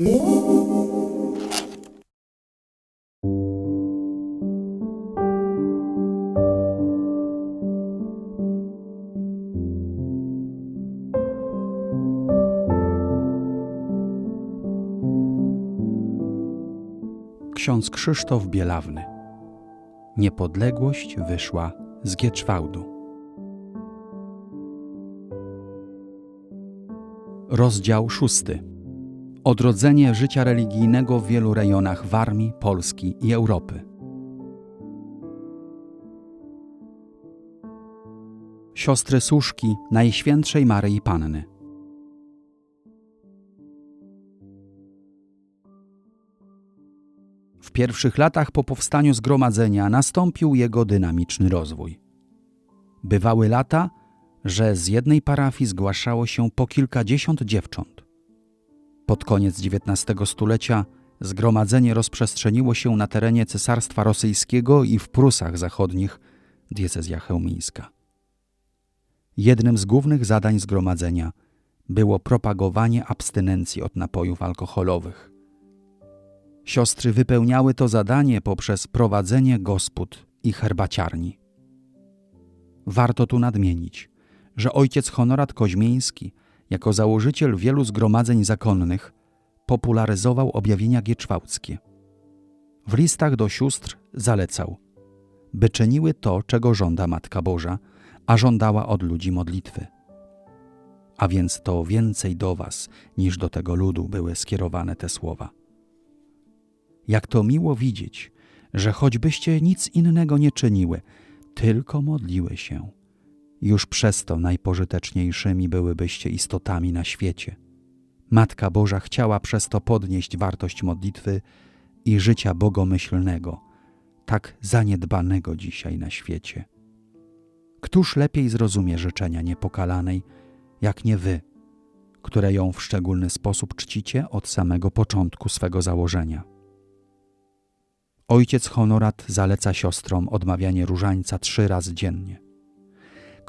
Ksiądz Krzysztof Bielawny. Niepodległość wyszła z Gieczwałdu. Rozdział szósty. Odrodzenie życia religijnego w wielu rejonach Warmii, Polski i Europy. Siostry Służki Najświętszej Maryi Panny. W pierwszych latach po powstaniu zgromadzenia nastąpił jego dynamiczny rozwój. Bywały lata, że z jednej parafii zgłaszało się po kilkadziesiąt dziewcząt. Pod koniec XIX stulecia zgromadzenie rozprzestrzeniło się na terenie Cesarstwa Rosyjskiego i w Prusach Zachodnich, diecezja chełmińska. Jednym z głównych zadań zgromadzenia było propagowanie abstynencji od napojów alkoholowych. Siostry wypełniały to zadanie poprzez prowadzenie gospod i herbaciarni. Warto tu nadmienić, że ojciec Honorat Koźmieński, jako założyciel wielu zgromadzeń zakonnych, popularyzował objawienia gieczwałckie. W listach do sióstr zalecał, by czyniły to, czego żąda Matka Boża, a żądała od ludzi modlitwy. A więc to więcej do was niż do tego ludu były skierowane te słowa. Jak to miło widzieć, że choćbyście nic innego nie czyniły, tylko modliły się. Już przez to najpożyteczniejszymi byłybyście istotami na świecie. Matka Boża chciała przez to podnieść wartość modlitwy i życia bogomyślnego, tak zaniedbanego dzisiaj na świecie. Któż lepiej zrozumie życzenia niepokalanej, jak nie wy, które ją w szczególny sposób czcicie od samego początku swego założenia? Ojciec Honorat zaleca siostrom odmawianie różańca trzy razy dziennie.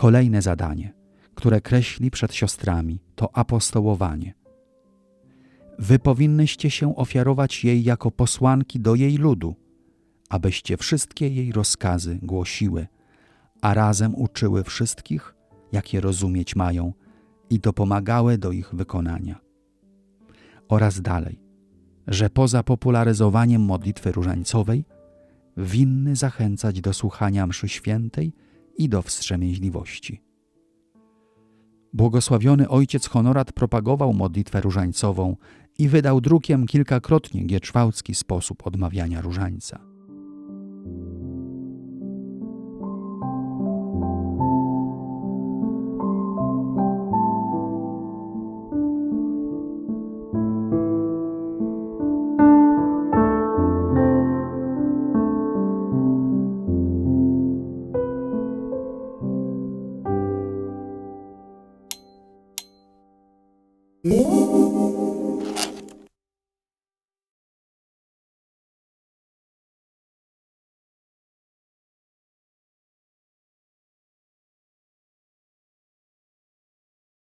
Kolejne zadanie, które kreśli przed siostrami, to apostołowanie. Wy powinnyście się ofiarować jej jako posłanki do jej ludu, abyście wszystkie jej rozkazy głosiły, a razem uczyły wszystkich, jak je rozumieć mają i dopomagały do ich wykonania. Oraz dalej – że poza popularyzowaniem modlitwy różańcowej winny zachęcać do słuchania mszy świętej i do wstrzemięźliwości. Błogosławiony ojciec Honorat propagował modlitwę różańcową i wydał drukiem kilkakrotnie gieczwałcki sposób odmawiania różańca. Mm-hmm.